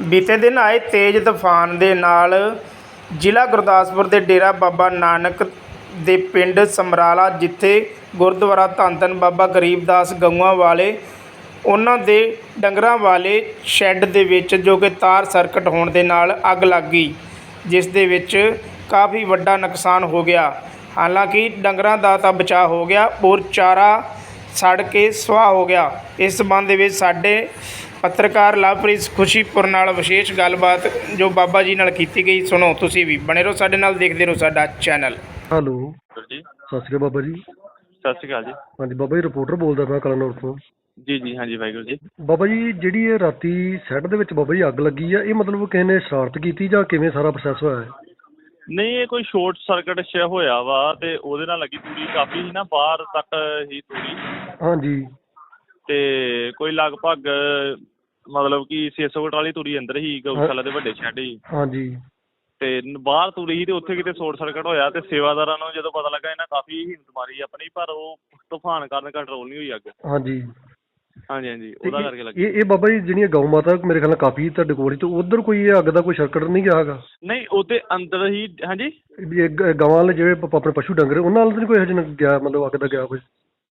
ਬੀਤੇ ਦਿਨ ਆਏ ਤੇਜ਼ ਤੂਫਾਨ ਦੇ ਨਾਲ ਜ਼ਿਲ੍ਹਾ ਗੁਰਦਾਸਪੁਰ ਦੇ ਡੇਰਾ ਬਾਬਾ ਨਾਨਕ ਦੇ ਪਿੰਡ ਸਮਰਾਲਾ, ਜਿੱਥੇ ਗੁਰਦੁਆਰਾ ਧੰਨ ਧੰਨ ਬਾਬਾ ਗਰੀਬਦਾਸ ਗਊਆਂ ਵਾਲੇ, ਉਹਨਾਂ ਦੇ ਡੰਗਰਾਂ ਵਾਲੇ ਸ਼ੈੱਡ ਦੇ ਵਿੱਚ ਜੋ ਕਿ ਤਾਰ ਸਰਕਟ ਹੋਣ ਦੇ ਨਾਲ ਅੱਗ ਲੱਗ ਗਈ, ਜਿਸ ਦੇ ਵਿੱਚ ਕਾਫੀ ਵੱਡਾ ਨੁਕਸਾਨ ਹੋ ਗਿਆ। ਹਾਲਾਂਕਿ ਡੰਗਰਾਂ ਦਾ ਤਾਂ ਬਚਾਅ ਹੋ ਗਿਆ ਔਰ ਚਾਰਾ ਸੜ ਕੇ ਸੁਆਹ ਹੋ ਗਿਆ। ਇਸ ਸੰਬੰਧ ਦੇ ਵਿੱਚ ਸਾਡੇ ਪੱਤਰਕਾਰ ਲਵਪ੍ਰੀਤ ਖੁਸ਼ੀਪੁਰ ਨਾਲ ਵਿਸ਼ੇਸ਼ ਗੱਲਬਾਤ ਜੋ ਬਾਬਾ ਜੀ ਨਾਲ ਕੀਤੀ ਗਈ ਸੁਣੋ ਤੁਸੀਂ ਵੀ। ਬਣੇ ਰਹੋ ਸਾਡੇ ਨਾਲ ਦੇਖਦੇ ਰਹੋ ਸਾਡਾ ਚੈਨਲ। ਹੈਲੋ। ਸਰ ਜੀ ਸਤਿ ਸ਼੍ਰੀ ਅਕਾਲ ਬਾਬਾ ਜੀ। ਸਤਿ ਸ਼੍ਰੀ ਅਕਾਲ ਜੀ। ਹਾਂਜੀ ਬਾਬਾ ਜੀ ਰਿਪੋਰਟਰ ਬੋਲਦਾ ਪਿਆ ਕਲਨੌਰ ਤੋਂ। ਜੀ ਜੀ ਹਾਂਜੀ ਵਾਹਿਗੁਰੂ ਜੀ। ਬਾਬਾ ਜੀ ਜਿਹੜੀ ਇਹ ਰਾਤੀ ਸੈੱਟ ਦੇ ਵਿੱਚ ਬਾਬਾ ਜੀ ਅੱਗ ਲੱਗੀ ਆ ਇਹ ਮਤਲਬ ਕਿਸੇ ਨੇ ਸ਼ਰਾਰਤ ਕੀਤੀ ਜਾਂ ਕਿਵੇਂ ਸਾਰਾ ਪ੍ਰੋਸੈਸ ਹੋਇਆ ਹੈ ਨਹੀਂ ਇਹ ਕੋਈ ਸ਼ਾਰਟ ਸਰਕਟ ਛਿਆ ਹੋਇਆ ਵਾ ਤੇ ਉਹਦੇ ਨਾਲ ਲੱਗੀ ਤੂੜੀ ਕਾਫੀ ਸੀ ਨਾ ਬਾਹਰ ਤੱਕ ਹੀ ਤੂੜੀ ਹਾਂਜੀ। ਤੇ ਕੋਈ ਲਗਭਗ ਮਤਲਬ ਕਿ 600 ਕਟਾਲੀ ਤੂੜੀ ਅੰਦਰ ਹੀ ਗਊਸ਼ਾਲਾ ਦੇ ਵੱਡੇ ਸ਼ੈੱਡ ਹੀ। ਹਾਂਜੀ। ਤੇ ਬਾਹਰ ਤੂੜੀ ਸੀ ਤੇ ਉੱਥੇ ਕਿਤੇ ਸ਼ਾਰਟ ਸਰਕਟ ਹੋਇਆ ਤੇ ਸੇਵਾਦਾਰਾਂ ਨੂੰ ਜਦੋਂ ਪਤਾ ਲੱਗਾ ਇਹਨਾਂ ਕਾਫੀ ਹਿੰਮਤ ਮਾਰੀ ਆਪਣੀ ਪਰ ਉਹ ਤੂਫਾਨ ਕਾਰਨ ਕੰਟਰੋਲ ਨਹੀਂ ਹੋਈ ਅੱਗ। ਹਾਂਜੀ। ਹਾਂਜੀ ਹਾਂਜੀ ਉਹਦਾ ਕਰਕੇ ਲੱਗੀ। ਇਹ ਇਹ ਬਾਬਾ ਜੀ ਜਿਹੜੀਆਂ ਗਊ ਮਾਤਾ ਮੇਰੇ ਖਿਆਲ ਨਾਲ ਕਾਫੀ ਤੁਹਾਡੇ ਕੋਲ ਹੀ ਤੇ ਉਧਰ ਕੋਈ ਇਹ ਅੱਗ ਦਾ ਕੋਈ ਸਰਕਟ ਨਹੀਂ ਗਿਆ ਹੈਗਾ? ਨਹੀਂ ਉਹਦੇ ਅੰਦਰ ਹੀ ਹਾਂਜੀ? ਵੀ ਇਹ ਗ- ਗਾਵਾਂ ਵਾਲੇ ਜਿਹੜੇ ਪ- ਆਪਣੇ ਪਸ਼ੂ ਡੰਗਰ ਉਹਨਾਂ ਨਾਲ ਤਾਂ ਨਹੀਂ ਕੋਈ ਹਜੇ ਗਿਆ ਮਤਲਬ ਅੱਗ ਦਾ ਗਿਆ ਕੋਈ?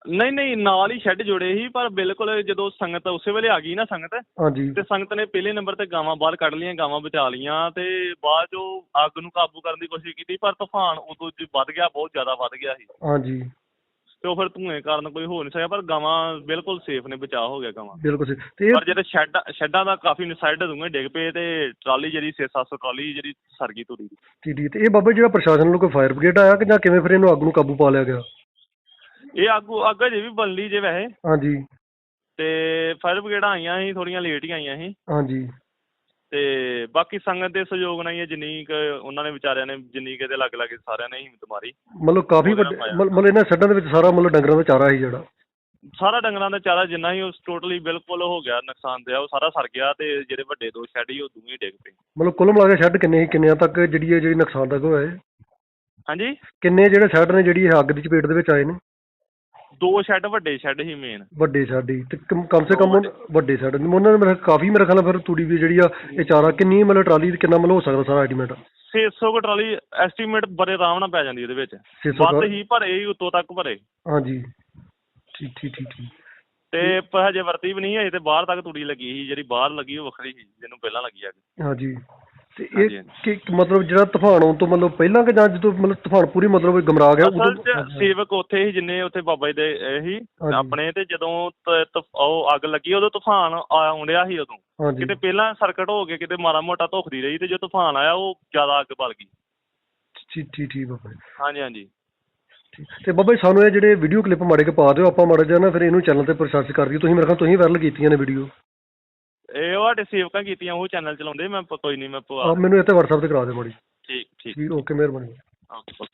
ਨਹੀਂ ਨਹੀਂ ਨਾਲ ਹੀ ਸ਼ੈੱਡ ਜੁੜੇ ਸੀ ਪਰ ਬਿਲਕੁਲ ਜਦੋਂ ਸੰਗਤ ਉਸੇ ਵੇਲੇ ਆ ਗਈ ਨਾ ਸੰਗਤ ਹਾਂਜੀ। ਤੇ ਸੰਗਤ ਨੇ ਪਹਿਲੇ ਨੰਬਰ ਤੇ ਗਾਵਾਂ ਬਾਹਰ ਕੱਢ ਲਈਆਂ ਗਾਵਾਂ ਬਚਾ ਲਈਆਂ ਤੇ ਬਾਅਦ ਚੋਂ ਅੱਗ ਨੂੰ ਕਾਬੂ ਕਰਨ ਦੀ ਕੋਸ਼ਿਸ਼ ਕੀਤੀ ਪਰ ਤੂਫਾਨ ਉਦੋਂ ਜੀ ਵੱਧ ਗਿਆ ਬਹੁਤ ਜ਼ਿਆਦਾ ਵੱਧ ਗਿਆ ਸੀ। ਹਾਂਜੀ। ਤੇ ਉਹ ਫਿਰ ਧੂਏ ਕਾਰਨ ਕੋਈ ਹੋ ਨਹੀਂ ਸਕਿਆ ਪਰ ਗਾਵਾਂ ਬਿਲਕੁਲ ਸੇਫ ਨੇ ਬਚਾਅ ਹੋ ਗਿਆ ਗਾਵਾਂ। ਬਿਲਕੁਲ ਸਹੀ ਤੇ ਪਰ ਜਿਹੜੇ ਸ਼ੈੱਡ ਸ਼ੈੱਡਾਂ ਦਾ ਕਾਫੀ ਸਾਈਡ ਦੂੰਗੇ ਡਿੱਗ ਪਏ ਤੇ ਟਰਾਲੀ ਜਿਹੜੀ 6-700 ਟਰਾਲੀ ਜਿਹੜੀ ਸਰ ਗਈ ਤੁਰੀ ਠੀਕ ਠੀਕ। ਤੇ ਇਹ ਬਾਬਾ ਜੀ ਜਿਹੜਾ ਪ੍ਰਸ਼ਾਸਨ ਵੱਲੋਂ ਕੋਈ ਫਾਇਰ ਬ੍ਰਿਗੇਡ ਆਇਆ ਕਿ ਜਾਂ ਕਿਵੇਂ ਫਿਰ ਇਹਨੂੰ ਅੱਗ ਨੂੰ ਕਾਬੂ ਪਾ ਲਿਆ ਗਿਆ? ਇਹ ਅੱਗ ਅੱਗ ਅਜੇ ਵੀ ਬਣ ਲਈ ਜੇ ਵੈਸੇ। ਹਾਂਜੀ। ਤੇ ਫਾਇਰ ਬ੍ਰਿਗੇਡਾਂ ਆਈਆਂ ਸੀ ਥੋੜੀਆਂ ਲੇਟ ਹੀ ਆਈਆਂ ਸੀ। ਹਾਂਜੀ। ਤੇ ਬਾਕੀ ਸੰਗਤ ਦੇ ਸਹਿਯੋਗ ਨਾਲ ਹੀ ਹੈ ਜਿੰਨੀ ਕੁ ਉਹਨਾਂ ਨੇ ਵਿਚਾਰਿਆਂ ਨੇ ਜਿੰਨੀ ਕਿਤੇ ਲੱਗ ਲੱਗੇ ਸਾਰਿਆਂ ਨੇ ਹਿੰਮਤ ਮਾਰੀ। ਮਤਲਬ ਕਾਫੀ ਵੱਡੇ। ਮਤਲਬ ਮਤਲਬ ਇਹਨਾਂ ਸੈੱਡਾਂ ਦੇ ਵਿੱਚ ਸਾਰਾ ਮਤਲਬ ਡੰਗਰਾਂ ਦਾ ਚਾਰਾ ਸੀ ਜਿਹੜਾ। ਸਾਰਾ ਡੰਗਰਾਂ ਦਾ ਚਾਰਾ ਜਿੰਨਾ ਹੀ ਉਸ ਟੋਟਲੀ ਬਿਲਕੁਲ ਹੋ ਗਿਆ ਨੁਕਸਾਨ ਦਿਆ ਉਹ ਸਾਰਾ ਸਰ ਗਿਆ ਤੇ ਜਿਹੜੇ ਵੱਡੇ ਦੋ ਸ਼ੈੱਡ ਸੀ ਉਹ ਦੋਵੇਂ ਡਿੱਗ ਪਏ। ਮਤਲਬ ਕੁੱਲ ਮਿਲਾ ਕੇ ਸ਼ੈੱਡ ਕਿੰਨੇ ਕਿੰਨਿਆਂ ਤੱਕ ਜਿਹੜੀ ਇਹ ਜਿਹੜੀ ਨੁਕਸਾਨ ਤੱਕ ਹੋਇਆ ਹੈ ਹਾਂਜੀ? ਕਿੰਨੇ ਜਿਹੜੇ ਸ਼ੈੱਡ ਨੇ ਜਿਹੜੀ ਇਹ ਅੱਗ ਦੀ ਚਪੇਟ ਦੇ ਵਿੱਚ ਆਏ ਨੇ? ਦੋ ਸ਼ੈੱਡ ਵੱਡੇ ਸ਼ੈੱਡ ਸੀ ਮੇਨ ਵੱਡੇ ਸ਼ੈੱਡ ਹੀ। ਤੇ ਕਮ ਕਮ ਸੇ ਕਮ ਵੱਡੇ ਸ਼ੈੱਡ ਉਹਨਾਂ ਨੇ ਮੇਰਾ ਕਾਫੀ ਮੇਰੇ ਖਿਆਲ ਨਾਲ ਫਿਰ ਤੂੜੀ ਵੀ ਜਿਹੜੀ ਆ ਇਹ ਚਾਰਾ ਕਿੰਨੀ ਮਤਲਬ ਟਰਾਲੀ ਤੇ ਕਿੰਨਾ ਮਤਲਬ ਹੋ ਸਕਦਾ ਸਾਰਾ ਐਸਟੀਮੇਟ 600 ਕੁ ਟਰਾਲੀ ਐਸਟੀਮੇਟ ਬੜੇ ਆਰਾਮ ਨਾਲ ਪੈ ਜਾਂਦੀ ਉਹਦੇ ਵਿੱਚ। 600 ਵੱਧ ਹੀ ਭਰੇ ਹੀ ਉੱਤੋਂ ਤੱਕ ਭਰੇ। ਹਾਂਜੀ। ਠੀਕ ਠੀਕ ਠੀਕ ਠੀਕ। ਤੇ ਪ- ਹਜੇ ਵਰਤੀ ਵੀ ਨਹੀਂ ਹਜੇ ਤੇ ਬਾਹਰ ਤੱਕ ਤੂੜੀ ਲੱਗੀ ਸੀ ਜਿਹੜੀ ਬਾਹਰ ਲੱਗੀ ਉਹ ਵੱਖਰੀ ਸੀ ਜਿਹਨੂੰ ਪਹਿਲਾਂ ਲੱਗੀ ਆ ਹਾਂਜੀ। ਤੇ ਇਹ ਕਿ ਮਤਲਬ ਜਿਹੜਾ ਤੂਫਾਨ ਆਉਣ ਤੋਂ ਮਤਲਬ ਪਹਿਲਾਂ ਕਿ ਜਾਂ ਜਦੋਂ ਮਤਲਬ ਤੂਫਾਨ ਪੂਰੀ ਮਤਲਬ ਗਮਰਾ ਗਿਆ ਅਸਲ ਚ ਸੇਵਕ ਉੱਥੇ ਹੀ ਜਿੰਨੇ ਉੱਥੇ ਬਾਬਾ ਜੀ ਦੇ ਇਹ ਸੀ। ਆਪਣੇ ਤੇ ਜਦੋਂ ਤ- ਤ- ਉਹ ਅੱਗ ਲੱਗੀ ਉਦੋਂ ਤੂਫਾਨ ਆਉਂਦਿਆ ਸੀ ਉਦੋਂ। ਹਾਂਜੀ। ਕਿਤੇ ਪਹਿਲਾਂ ਸਰਕਟ ਹੋ ਕੇ ਕਿਤੇ ਮਾੜਾ ਮੋਟਾ ਧੁਖਦੀ ਰਹੀ ਤੇ ਜਦੋਂ ਤੂਫਾਨ ਆਇਆ ਉਹ ਜ਼ਿਆਦਾ ਅੱਗ ਬਲ ਗਈ। ਠੀਕ ਠੀਕ ਠੀਕ ਬਾਬਾ ਜੀ। ਹਾਂਜੀ ਹਾਂਜੀ। ਠੀਕ। ਤੇ ਬਾਬਾ ਜੀ ਸਾਨੂੰ ਇਹ ਜਿਹੜੇ ਵੀਡੀਓ ਕਲਿੱਪ ਮਾੜੇ ਕੇ ਪਾ ਦਿਓ ਆਪਾਂ ਮਾੜਾ ਜਿਹਾ ਨਾ ਫਿਰ ਇਹਨੂੰ ਚੈਨਲ ਤੇ ਪ੍ਰੋਸੈਸ ਕਰ ਦਿਓ ਤੁਸੀਂ ਮੇਰੇ ਖਿਆਲ ਤੁਸੀਂ ਵਾਇਰਲ ਕੀਤੀਆਂ ਨੇ ਵੀਡੀਓ ਇਹ ਉਹ ਸਾਡੇ ਸੇਵਕਾਂ ਕੀਤੀਆਂ ਉਹ ਚੈਨਲ ਚਲਾਉਂਦੇ ਮੈਂ ਪ- ਕੋਈ ਨਹੀਂ ਮੈਂ ਪਵਾ ਆਪ ਮੈਨੂੰ ਇੱਥੇ WhatsApp ਤੇ ਕਰਾ ਦਿਓ ਮਾੜੀ। ਠੀਕ ਠੀਕ। ਜੀ ਓਕੇ ਮਿਹਰਬਾਨੀ। ਓਕੇ।